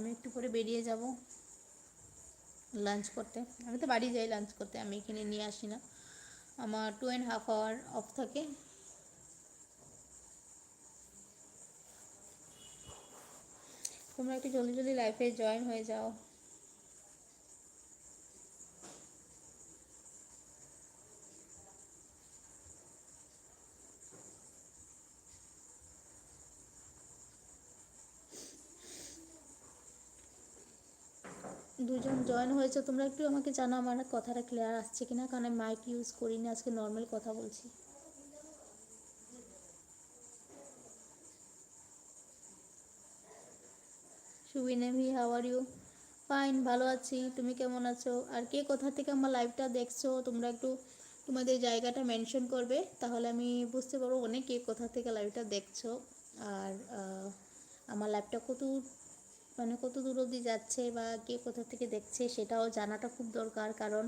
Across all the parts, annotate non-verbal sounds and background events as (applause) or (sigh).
আমি একটু পরে বেরিয়ে যাব লাঞ্চ করতে। আমি তো বাড়ি যাই লাঞ্চ করতে, আমি এখানে নিয়ে আসি না। আমার two and half hour off থাকে। তোমরা একটু জলদি জলদি লাইফে জয়েন হয়ে যাও। দুজন জয়েন হয়েছে, তোমরা একটু আমাকে জানো আমার কথাটা ক্লিয়ার আসছে কিনা, কারণ আমি মাইক ইউজ করিনি, আজকে নর্মাল কথা বলছি। সুবিনেভি হাউ আর ইউ ফাইন ভালো আছি, তুমি কেমন আছো? আর কে কোথা থেকে আমার লাইভটা দেখছ, তোমরা একটু তোমাদের জায়গাটা মেনশন করবে, তাহলে আমি বুঝতে পারব অনেক কোথা থেকে লাইভটা দেখছ। আর আমার লাইভটা কত মানে কত দূর অবধি যাচ্ছে বা কে কোথা থেকে দেখছে সেটাও জানাটা খুব দরকার। কারণ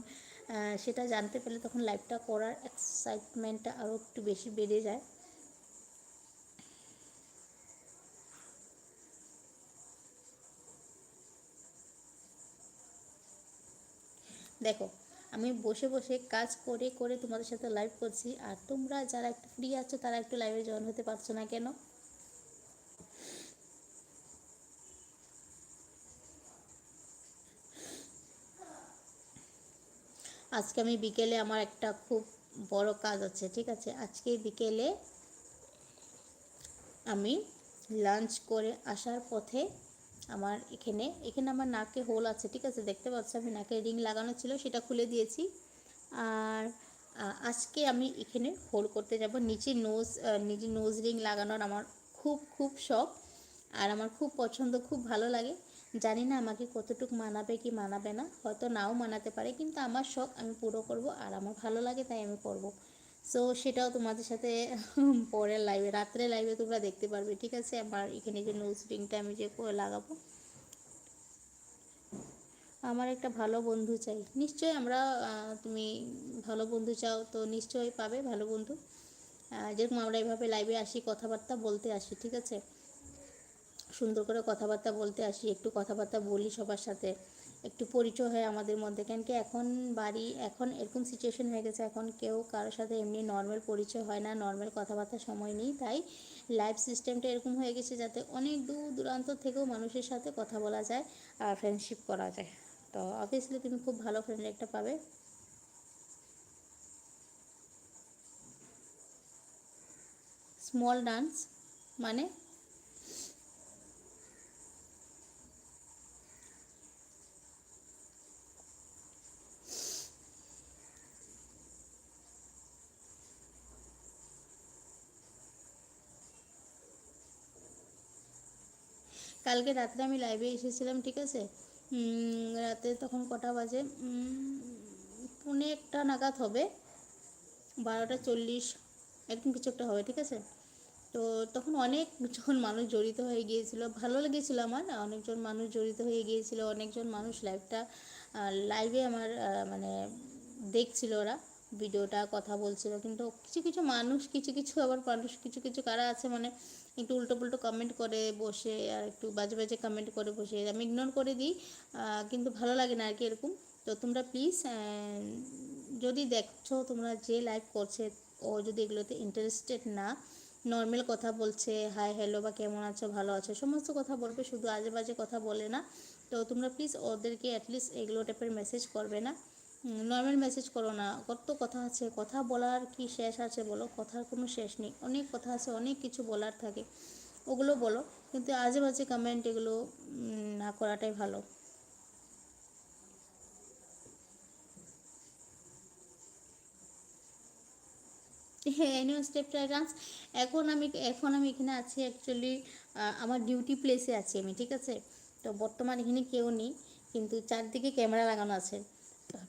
সেটা জানতে পেলে তখন লাইভটা করার এক্সাইটমেন্টটা আরও একটু বেশি বেড়ে যায়। দেখো, আমি বসে বসে কাজ করে করে তোমাদের সাথে লাইভ করছি। আর তোমরা যারা একটু ফ্রি আছো, তারা একটু লাইভে জয়েন হতে পারছ না কেন? আজকে আমি বিকেলে আমার একটা খুব বড় কাজ আছে, ঠিক আছে? আজকে বিকেলে আমি লাঞ্চ করে আসার পথে আমার এখানে এখানে আমার নাকে হোল আছে, ঠিক আছে? দেখতে পাচ্ছ আমি নাকে রিং লাগানো ছিল, সেটা খুলে দিয়েছি। আর আজকে আমি এখানে হোল করতে যাব। নিচে নোজ নিচে নোজ রিং লাগানোর আমার খুব খুব শখ। আর আমার খুব পছন্দ, খুব ভালো লাগে। জানি না আমাকে কতটুকু মানাবে কি মানাবে না, হয়তো নাও মানাতে পারে, কিন্তু আমার শখ আমি পুরো করব আর আমার ভালো লাগে তাই আমি করব। সো সেটাও তোমাদের সাথে পরের লাইভে রাত্রে লাইভে তোমরা দেখতে পারবে, ঠিক আছে? আমার এখানে যে নোজ রিংটা আমি যে লাগাবো। আমার একটা ভালো বন্ধু চাই। নিশ্চয়ই আমরা তুমি ভালো বন্ধু চাও, তো নিশ্চয়ই পাবে ভালো বন্ধু। যেরকম আমরা এভাবে লাইভে আসি, কথাবার্তা বলতে আসি, ঠিক আছে? সুন্দর করে কথাবার্তা বলতে আসি, একটু কথাবার্তা বলি সবার সাথে, একটু পরিচয় হয় আমাদের মধ্যে। কেন কি এখন বাড়ি, এখন এরকম সিচুয়েশন হয়ে গেছে, এখন কেউ কারোর সাথে এমনি নর্মাল পরিচয় হয় না নর্মাল কথাবার্তার সময় নেই। তাই লাইভ সিস্টেমটা এরকম হয়ে গেছে যাতে অনেক দূর দূরান্ত থেকেও মানুষের সাথে কথা বলা যায় আর ফ্রেন্ডশিপ করা যায়। তো অবভিয়াসলি তুমি খুব ভালো ফ্রেন্ড একটা পাবে। স্মল ডান্স মানে কালকে রাত্রে আমি লাইভে এসেছিলাম, ঠিক আছে? রাতে তখন কটা বাজে? পুনে একটা নাগাদ হবে। বারোটা চল্লিশ এরকম কিছু একটা হবে, ঠিক আছে? তো তখন অনেক অনেকজন মানুষ জড়িত হয়ে গিয়েছিল। ভালো লেগেছিল আমার, অনেকজন মানুষ জড়িত হয়ে গিয়েছিল, অনেকজন মানুষ লাইভটা লাইভে আমার মানে দেখছিল ওরা ভিডিওটা কথা বলছিল। কিন্তু কিছু কিছু মানুষ, কিছু কিছু আবার মানুষ, কিছু কিছু কারা আছে মানে একটু উল্টো পুল্টো কমেন্ট করে বসে আর একটু বাজে বাজে কমেন্ট করে বসে আমি ইগনোর করে দিই কিন্তু ভালো লাগে না আর কি এরকম। তো তোমরা প্লিজ যদি দেখছ তোমরা যে লাইভ করছে, ও যদি এগুলোতে ইন্টারেস্টেড না নর্মাল কথা বলছে হাই হ্যালো বা কেমন আছো, ভালো আছো, সমস্ত কথা বলবে, শুধু আজে বাজে কথা বলে না। তো তোমরা প্লিজ ওদেরকে অ্যাটলিস্ট এগুলো টাইপের মেসেজ করবে না। নর্মাল মেসেজ করো না। কত কথা আছে, কথা বলার কি শেষ আছে বলো? কথার কোনো শেষ নেই। অনেক কথা আছে, অনেক কিছু বলার থাকে। ওগুলো বলো। কিন্তু আজে বাজে কমেন্ট এগুলো না করাটাই ভালো। হ্যাঁ অ্যানুয়াল স্টেপ ডান্স এখন আমি এখন আমি এখানে আছি অ্যাকচুয়ালি আমার ডিউটি প্লেসে আছি আমি, ঠিক আছে? তো বর্তমান এখানে কেউ নেই, কিন্তু চারদিকে ক্যামেরা লাগানো আছে।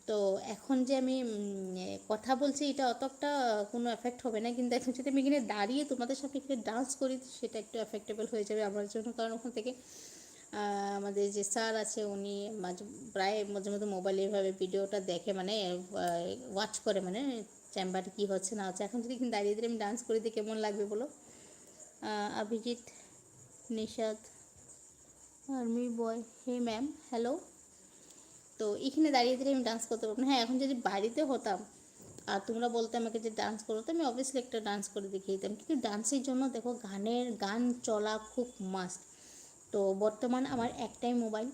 তো এখন যে আমি কথা বলছি এটা অতটা কোনো এফেক্ট হবে না। কিন্তু এখন যদি আমি এখানে দাঁড়িয়ে তোমাদের সাথে এখানে ডান্স করি, সেটা একটু এফেক্টেবল হয়ে যাবে আমার জন্য। কারণ ওখান থেকে আমাদের যে স্যার আছে, উনি মাঝে, প্রায় মাঝে মধ্যে মোবাইলে এভাবে ভিডিওটা দেখে মানে ওয়াচ করে মানে চেম্বারে কী হচ্ছে, না হচ্ছে। এখন যদি এখানে দাঁড়িয়ে দাঁড়িয়ে আমি ডান্স করে দিই কেমন লাগবে বলো? Abhijit Nishad army boy hey ma'am hello তো এখানে দাঁড়িয়ে দাঁড়িয়ে আমি ডান্স করতে পারব না। হ্যাঁ এখন যদি বাড়িতে হতাম, আর তোমরা বলতে আমাকে যে ডান্স করো, তো আমি অবভিয়াসলি একটা ডান্স করে দেখিয়ে দিতাম। কিন্তু ডান্সের জন্য দেখো, গানের, গান চলা খুব মাস্ট তো বর্তমান আমার একটাই মোবাইল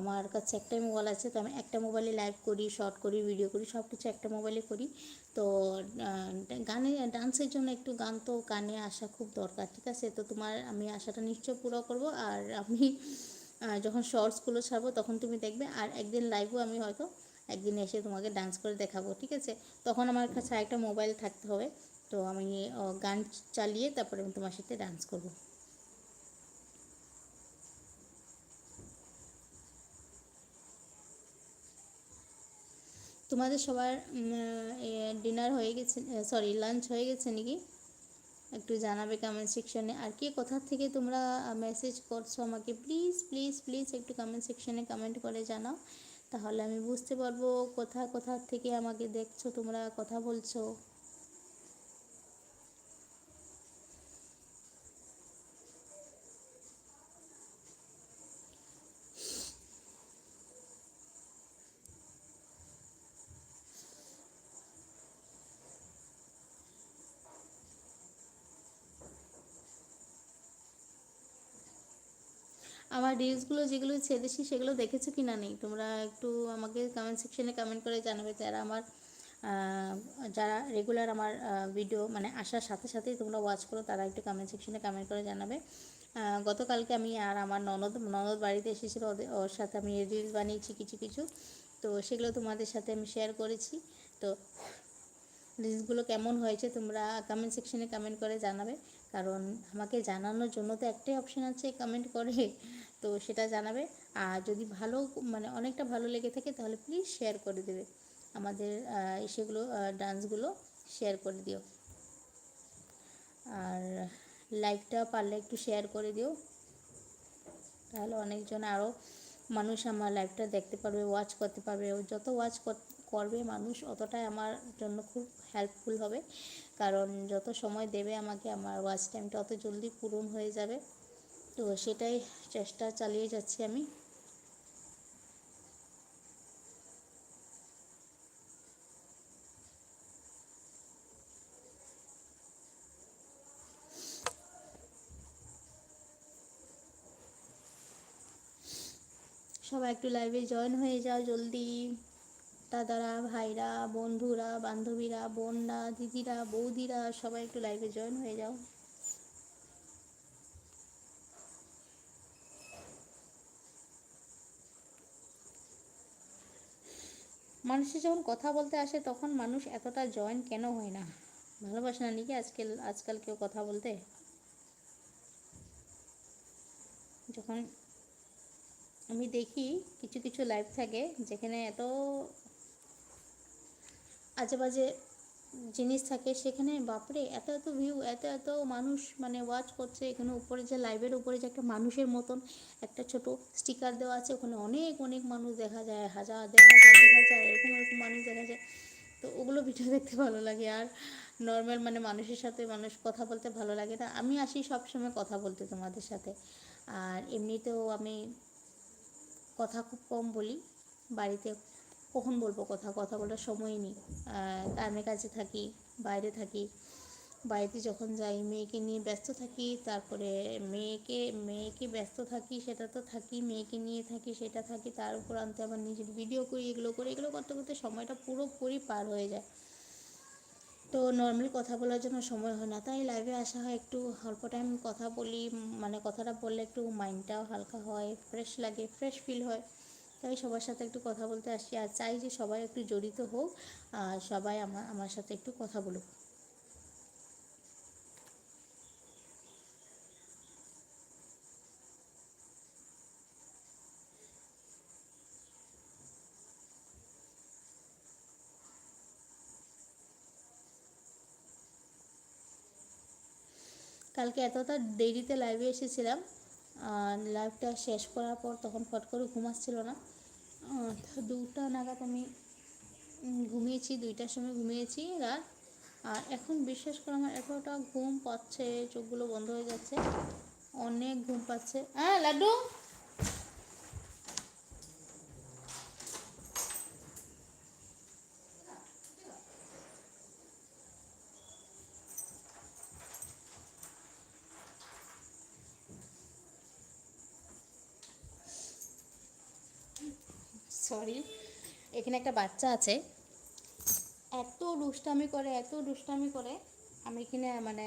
আমার কাছে একটাই মোবাইল আছে, তো আমি একটা মোবাইলে লাইভ করি শর্ট করি ভিডিও করি সব কিছু একটা মোবাইলে করি। তো গানে ডান্সের জন্য একটু গান তো গানে আসা খুব দরকার, ঠিক আছে? তো তোমার, আমি আশাটা নিশ্চয় পুরো করব। আর আমি যখন শর্টসগুলো ছাড়বো, তখন তুমি দেখবে আর একদিন লাইভও আমি হয়তো একদিন এসে তোমাকে ডান্স করে দেখাবো, ঠিক আছে? তখন আমার কাছে একটা মোবাইল থাকতে হবে, তো আমি গান চালিয়ে তারপরে আমি তোমার সাথে ডান্স করব। তোমাদের সবার ডিনার হয়ে গেছে সরি লাঞ্চ হয়ে গেছে নাকি? একটু জানাবে কমেন্ট সেকশনে আর কে, কোথা থেকে তোমরা মেসেজ করছ আমাকে? প্লিজ প্লিজ প্লিজ একটু কমেন্ট সেকশনে কমেন্ট করে জানাও। তাহলে আমি বুঝতে পারব কোথা কোথা থেকে আমাকে দেখছ, তোমরা কথা বলছো। আমার রিলসগুলো যেগুলো ছেড়েছি সেগুলো দেখেছ কি না নেই? তোমরা একটু আমাকে কমেন্ট সেকশনে কমেন্ট করে জানাবে যারা আমার যারা রেগুলার আমার ভিডিও মানে আসার সাথে সাথেই তোমরা ওয়াচ করো, তারা একটু কমেন্ট সেকশনে কমেন্ট করে জানাবে। গতকালকে আমি আর আমার ননদ ননদ বাড়িতে এসেছিল ওদের ওর সাথে আমি রিলস বানিয়েছি কিছু কিছু। তো সেগুলো তোমাদের সাথে আমি শেয়ার করেছি। তো রিলসগুলো কেমন হয়েছে তোমরা কমেন্ট সেকশনে কমেন্ট করে জানাবে। কারণ আমাকে জানানোর জন্য তো একটাই অপশন আছে কমেন্ট করে, তো সেটা জানাবে। আর যদি ভালো মানে অনেকটা ভালো লেগে থাকে তাহলে প্লিজ শেয়ার করে দেবে। আমাদের সেগুলো ডান্সগুলো শেয়ার করে দিও। আর লাইভটা পারলে একটু শেয়ার করে দিও। তাহলে অনেকজন আরও মানুষ আমার লাইভটা দেখতে পারবে ওয়াচ করতে পারবে। যত ওয়াচ করবে মানুষ, অতটাই আমার জন্য খুব হেল্পফুল হবে। কারণ যত সময় দেবে আমাকে, আমার ওয়াচ টাইমটা অত জলদি পূরণ হয়ে যাবে। তো সেটাই চেষ্টা চালিয়ে যাচ্ছি আমি। সবাই একটু লাইভে জয়েন হয়ে যাও জলদি। দাদারা, ভাইরা, বন্ধুরা, বান্ধবীরা, বোনরা, দিদিরা, বৌদিরা, সবাই একটু লাইভে জয়েন হয়ে যাও। মানুষের যখন কথা বলতে আসে, তখন মানুষ এতটা জয়েন কেন হয় না? ভালোবাসে না নাকি আজকাল আজকাল কেউ কথা বলতে? যখন আমি দেখি, কিছু কিছু লাইভ থাকে, যেখানে এত আজে বাজে জিনিস থাকে সেখানে, বাপরে, এত এত ভিউ এত এত মানুষ মানে ওয়াচ করছে। এখানে উপরে যে লাইভের উপরে যে একটা মানুষের মতন একটা ছোট স্টিকার দেওয়া আছে, ওখানে অনেক অনেক মানুষ দেখা যায়, হাজার, দেড় হাজার, দু হাজার, এরকম এরকম মানুষ দেখা যায়। তো ওগুলো ভিডিও দেখতে ভালো লাগে আর নর্মাল মানে মানুষের সাথে মানুষ কথা বলতে ভালো লাগে না। আমি আসি সবসময় কথা বলতে তোমাদের সাথে। আর এমনিতেও আমি কথা খুব কম বলি, বাড়িতে কখন বলব কথা? কথা বলার সময় নেই। কামের কাছে থাকি, বাইরে থাকি। বাড়িতে যখন যাই, মেয়েকে নিয়ে ব্যস্ত থাকি, তারপরে মেয়েকে মেয়েকে ব্যস্ত থাকি, সেটা তো থাকি, মেয়েকে নিয়ে থাকি, সেটা থাকি, তার উপর আনতে আবার নিজের ভিডিও করি, এগুলো করি, এগুলো করতে করতে সময়টা পুরোপুরি পার হয়ে যায়। তো নর্মালি কথা বলার জন্য সময় হয় না। তাই লাইভে আসা হয়, একটু অল্প টাইম কথা বলি মানে কথাটা বললে একটু মাইন্ডটাও হালকা হয় ফ্রেশ লাগে ফ্রেশ ফিল হয়। তাই সবার সাথে একটু কথা বলতে আসি আর চাই যে সবাই একটু জড়িত হোক আর সবাই আমার আমার সাথে একটু কথা বলুক। কালকে এতটা দেরিতে লাইভে এসেছিলাম লাইভটা শেষ করার পর তখন ফট করে ঘুম আসছিল না। দুটা নাগাদ আমি ঘুমিয়েছি, দুইটার সময় ঘুমিয়েছি রাত। আর এখন বিশ্বাস করে আমার এতটা ঘুম পাচ্ছে, চোখগুলো বন্ধ হয়ে যাচ্ছে, অনেক ঘুম পাচ্ছে। হ্যাঁ লাড্ডু? এখানে একটা বাচ্চা আছে। এত দুষ্টামি করে, এত দুষ্টামি করে। আমি এখানে মানে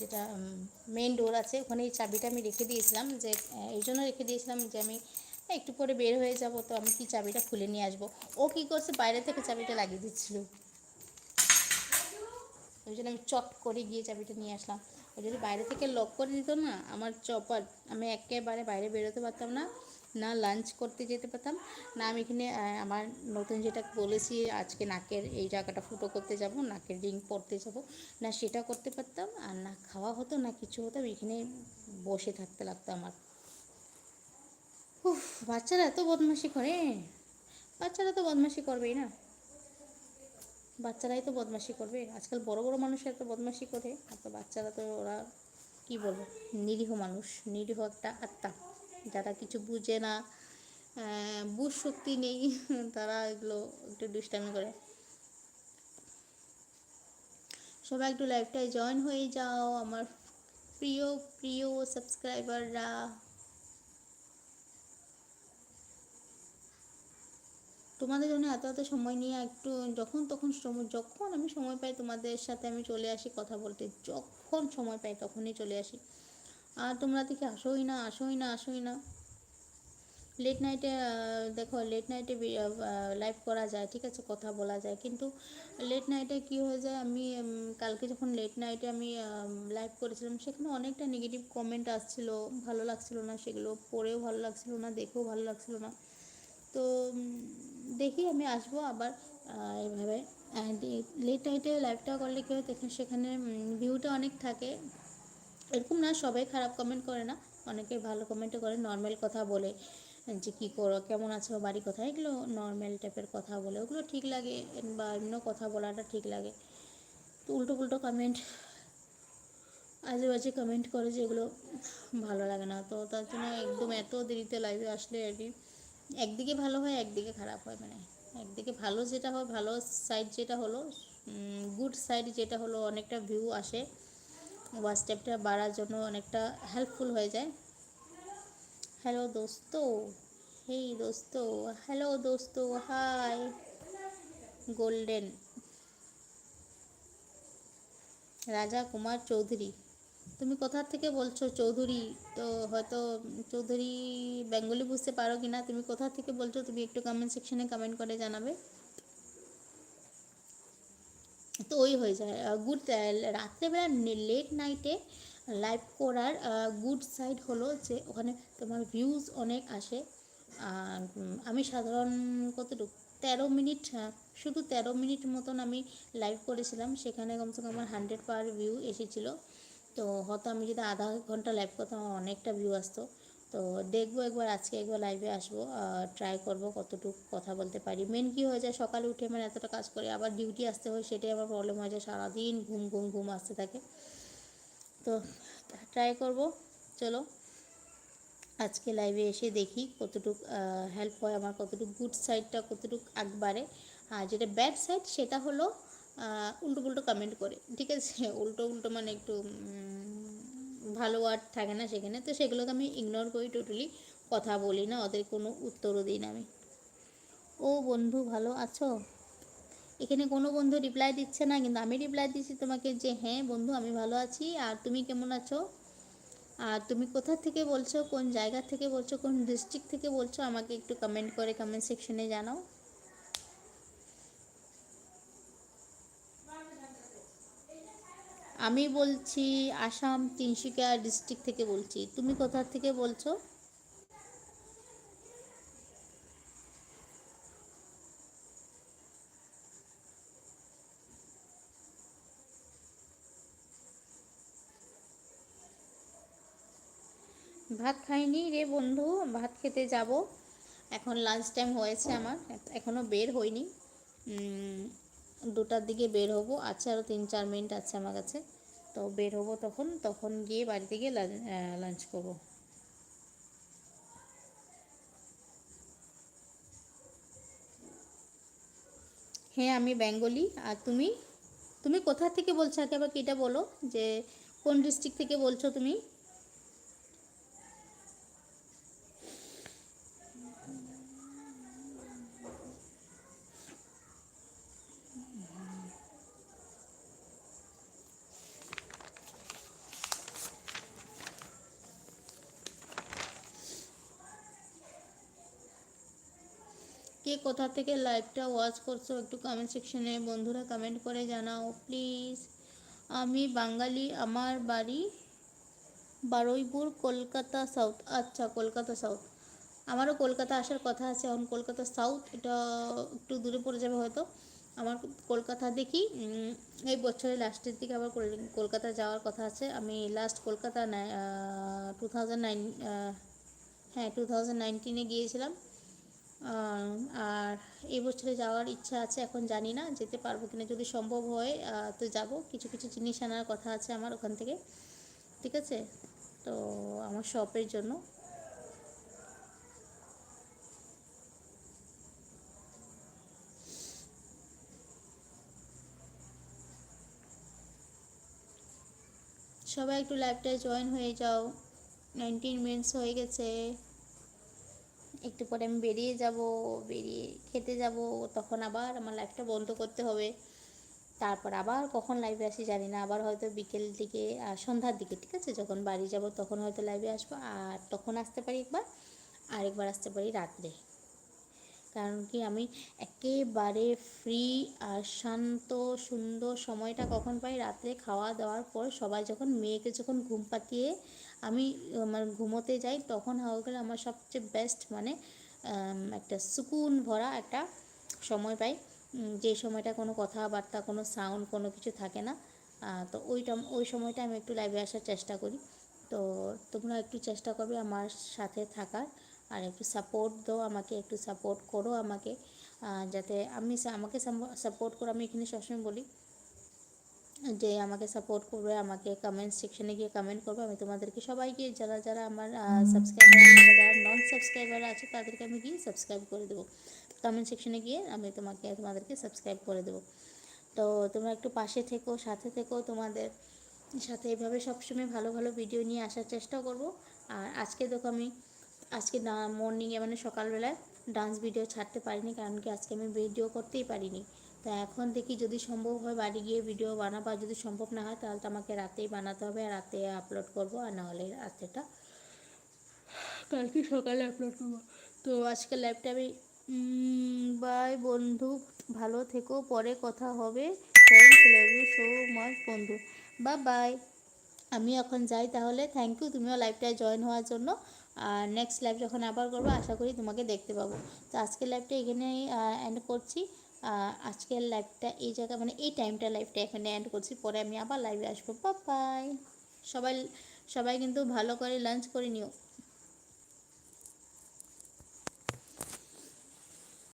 যেটা মেন ডোর আছে, ওখানে এই চাবিটা আমি রেখে দিয়েছিলাম যে এই জন্য রেখে দিয়েছিলাম যে আমি একটু পরে বের হয়ে যাব, তো আমি কি চাবিটা খুলে নিয়ে আসব? ও কি করছে, বাইরে থেকে চাবিটা লাগিয়ে দিচ্ছিল। ওই জন্য আমি চট করে গিয়ে চাবিটা নিয়ে আসলাম। ও যদি বাইরে থেকে লক করে দিত না, আমার চপার, আমি একেবারে বাইরে বেরোতে পারতাম না। না লাঞ্চ করতে যেতে পারতাম। না, আমি এখানে আমার নতুন যেটা বলেছি, আজকে নাকের এই জায়গাটা ফুটো করতে যাব, নাকের রিং পরতে যাব। না, সেটা করতে পারতাম, আর না খাওয়া হতো, না কিছু হতো এখানে বসে থাকতে লাগতো আমার। উফ, বাচ্চারা এত বদমাশি করে। বাচ্চারা তো বদমাশি করবেই না। বাচ্চারাই তো বদমাশি করবে। আজকাল বড় বড় মানুষের তো বদমাশি করে আর তো বাচ্চারা তো ওরা, কি বলব, নিরীহ মানুষ, নিরীহ একটা আত্মা। যারা কিছু বুঝে না বুঝ শক্তি নেই, (laughs) তারা এগুলো একটু দুষ্টামি করে। সবাই একটু লাইভটায় জয়েন হয়ে যাও, আমার প্রিয় প্রিয় সাবস্ক্রাইবাররা তোমাদের জন্য এত এত সময় নিয়ে একটু যখন তখন সময় যখন আমি সময় পাই তোমাদের সাথে আমি চলে আসি কথা বলতে, যখন সময় পাই তখনই চলে আসি। আর তোমরা দেখি আসোই না আসোই না আসোই না। লেট নাইটে দেখো লেট নাইটে লাইভ করা যায়, ঠিক আছে, কথা বলা যায়। কিন্তু লেট নাইটে কী হয়ে যায়, আমি কালকে যখন লেট নাইটে আমি লাইভ করেছিলাম, সেখানে অনেকটা নেগেটিভ কমেন্ট আসছিল, ভালো লাগছিল না সেগুলো, পড়েও ভালো লাগছিল না, দেখেও ভালো লাগছিল না। তো দেখি আমি আসব আবার এভাবে। লেট নাইটে লাইভটা করলে কী হয় সেখানে ভিউটা অনেক থাকে। এরকম না সবাই খারাপ কমেন্ট করে না। অনেকে ভালো কমেন্টও করে নর্মাল কথা বলে যে কী করো, কেমন আছো, বাড়ি কথা এগুলো নর্মাল টাইপের কথা বলে, ওগুলো ঠিক লাগে বা এমনিও কথা বলাটা ঠিক লাগে। তো উল্টো পুল্টো কমেন্ট আজে বাজে কমেন্ট করে যেগুলো ভালো লাগে না। তো তার জন্য একদম এত দেরিতে লাইভে আসলে আর কি, একদিকে ভালো হয়, একদিকে খারাপ হয় মানে। একদিকে ভালো যেটা হয়, ভালো সাইড যেটা হলো গুড সাইড যেটা হলো, অনেকটা ভিউ আসে। হোয়াটসঅ্যাপটা বাড়ার জন্য অনেকটা হেল্পফুল হয়ে যায়। হ্যালো দোস্ত। হেই দোস্ত। হ্যালো দোস্ত। হাই গোল্ডেন রাজা কুমার চৌধুরী। তুমি কোথা থেকে বলছো চৌধুরী? তো হয়তো চৌধুরী বেঙ্গলি বুঝতে পারো কি না তুমি কোথা থেকে বলছো তুমি একটু কমেন্ট সেকশনে কমেন্ট করে জানাবে। তো ওই হয়ে যায়। গুড রাত্রেবেলা লেট নাইটে লাইভ করার গুড সাইড হলো যে ওখানে তোমার ভিউজ অনেক আসে। আর আমি সাধারণ কতটুকু, তেরো মিনিট শুধু তেরো মিনিট মতন আমি লাইভ করেছিলাম। সেখানে কমসে কম আমার হান্ড্রেড পার ভিউ এসেছিল। তো হয়তো আমি যদি আধা ঘণ্টা লাইভ করতাম, আমার অনেকটা ভিউ আসতো। তো দেখব একবার, আজকে একবার লাইভে আসব। ট্রাই করব কতটুকু কথা বলতে পারি। মেন কী হয়ে যায়, সকালে উঠে মানে এতটা কাজ করে, আবার ডিউটি আসতে হয়, সেটাই আমার প্রবলেম হয়ে যায়। সারাদিন ঘুম ঘুম ঘুম আসতে থাকে। তো ট্রাই করব। চলো, আজকে লাইভে এসে দেখি কতটুক হেল্প হয় আমার, কতটুকু গুড সাইডটা কতটুক একবারে। আর যেটা ব্যাড সাইড সেটা হলো উল্টো পুল্টো কমেন্ট করে। ঠিক আছে? (laughs) উল্টো উল্টো মানে একটু ভালো ওয়ার্ড থাকে না সেখানে, তো সেগুলোকে আমি ইগনোর করি টোটালি কথা বলি না, ওদের কোনো উত্তরও দিই না আমি। ও বন্ধু, ভালো আছো? এখানে কোনো বন্ধু রিপ্লাই দিচ্ছে না, কিন্তু আমি রিপ্লাই দিচ্ছি তোমাকে যে হ্যাঁ বন্ধু, আমি ভালো আছি, আর তুমি কেমন আছো? আর তুমি কোথা থেকে বলছো, কোন জায়গা থেকে বলছো, কোন ডিস্ট্রিক্ট থেকে বলছো, আমাকে একটু কমেন্ট করে কমেন্ট সেকশনে জানাও। আমি বলছি আসাম তিনসুকিয়া ডিস্ট্রিক্ট থেকে বলছি। তুমি কোথা থেকে বলছো? ভাত খাইনি রে বন্ধু, ভাত খেতে যাব। এখন লাঞ্চ টাইম হয়েছে আমার এখনও বের হইনি। দুটার দিকে বের হব আছে আরও তিন চার মিনিট আছে আমার কাছে। তো বের হব তখন তখন গিয়ে বাড়িতে গিয়ে লাঞ্চ করব। হ্যাঁ আমি বেঙ্গলি। আর তুমি? তুমি কোথা থেকে বলছো? আগে আবার এটা বলো যে কোন ডিস্ট্রিক্ট থেকে বলছো তুমি? কে কোথা থেকে লাইভটা ওয়াচ করছ একটু কমেন্ট সেকশনে বন্ধুরা কমেন্ট করে জানাও প্লিজ আমি বাঙালি, আমার বাড়ি বারুইপুর, কলকাতা সাউথ আচ্ছা কলকাতা সাউথ আমারও কলকাতা আসার কথা আছে, এখন কলকাতা সাউথ এটা একটু দূরে পড়ে যাবে হয়তো। আমার কলকাতা দেখি এই বছরের লাস্টের দিকে আবার কলকাতা যাওয়ার কথা আছে। আমি last Kolkata two thousand nine হ্যাঁ টু থাউজেন্ড নাইনটিনে গিয়েছিলাম। আর এই বছরে যাওয়ার ইচ্ছা আছে, এখন জানি না, যেতে পারব কিনা। যদি সম্ভব হয় তো যাব। কিছু কিছু জিনিস আনার কথা আছে আমার ওখান থেকে, ঠিক আছে? তো আমার শপের জন্য। সবাই একটু লাইভটায় জয়েন হয়ে যাও। নাইনটিন মিনিটস হয়ে গেছে। একটু পরে আমি বেরিয়ে যাব, বেরিয়ে খেতে যাব, তখন আবার আমার লাইফটা বন্ধ করতে হবে। তারপর আবার কখন লাইভে আসি জানি না, আবার হয়তো বিকেল দিকে সন্ধ্যার দিকে, ঠিক আছে? যখন বাড়ি যাব তখন হয়তো লাইভে আসব, আর তখন আসতে পারি একবার, আরেকবার আসতে পারি রাত্রে। কারণ কি আমি একেবারে ফ্রি আর শান্ত, সুন্দর সময়টা কখন পাই? রাত্রে খাওয়া দাওয়ার পর সবাই যখন মেয়েকে যখন ঘুম পাতিয়ে আমি, আমার ঘুমোতে যাই, তখন হয়ে গেলে আমার সবচেয়ে বেস্ট মানে একটা সুকুন ভরা একটা সময় পাই। যে সময়টা কোনো কথাবার্তা, কোনো সাউন্ড কোনো কিছু থাকে না। তো ওইটা, ওই সময়টা আমি একটু লাইভে আসার চেষ্টা করি। তো তোমরা একটু চেষ্টা করবে আমার সাথে থাকার, আর একটু সাপোর্ট দাও আমাকে, একটু সাপোর্ট করো আমাকে। যাতে আমি আমাকে সাপোর্ট করো, আমি এখানে সবসময় বলি যে আমাকে সাপোর্ট করবে, আমাকে কমেন্ট সেকশনে গিয়ে কমেন্ট করবে। আমি তোমাদেরকে সবাইকে, যারা যারা আমার সাবস্ক্রাইবার যারা নন সাবস্ক্রাইবার আছে, তাদেরকে আমি গিয়ে সাবস্ক্রাইব করে দেবো। কমেন্ট সেকশনে গিয়ে আমি তোমাকে, তোমাদেরকে সাবস্ক্রাইব করে দেবো। তো তোমরা একটু পাশে থেকো, সাথে থেকো তোমাদের। সাথে এভাবে সবসময় ভালো ভালো ভিডিও নিয়ে আসার চেষ্টা করব। আর আজকে দেখো আমি, আজকে মর্নিংয়ে মানে সকালবেলায় ডান্স ভিডিও ছাড়তে পারিনি, কারণ কি আজকে আমি ভিডিও করতেই পারিনি। তো এখন দেখি যদি সম্ভব হয় বাড়ি গিয়ে ভিডিও বানাবো। আর যদি সম্ভব না হয় তাহলে তো আমাকে রাতেই বানাতে হবে, আর রাতে আপলোড করব, আর নাহলে রাত্রেটা কালকে সকালে আপলোড করব। তো আজকে লাইভটা আমি বাই বন্ধু, ভালো থেকো, পরে কথা হবে। থ্যাংক ইউ সো মাচ বন্ধু। বা বাই আমি এখন যাই তাহলে। থ্যাংক ইউ তুমিও লাইভটায় জয়েন হওয়ার জন্য। আর নেক্সট লাইভ যখন আবার করব, আশা করি তোমাকে দেখতে পাবো। তো আজকের লাইভটা এখানেই এন্ড করছি। আজকের লাইভটা এই জায়গা মানে এই টাইমটা লাইভটা এখানে অ্যান্ড করছি। পরে আমি আবার লাইভে আসব। বাই সবাই সবাই কিন্তু ভালো করে লাঞ্চ করে নিও।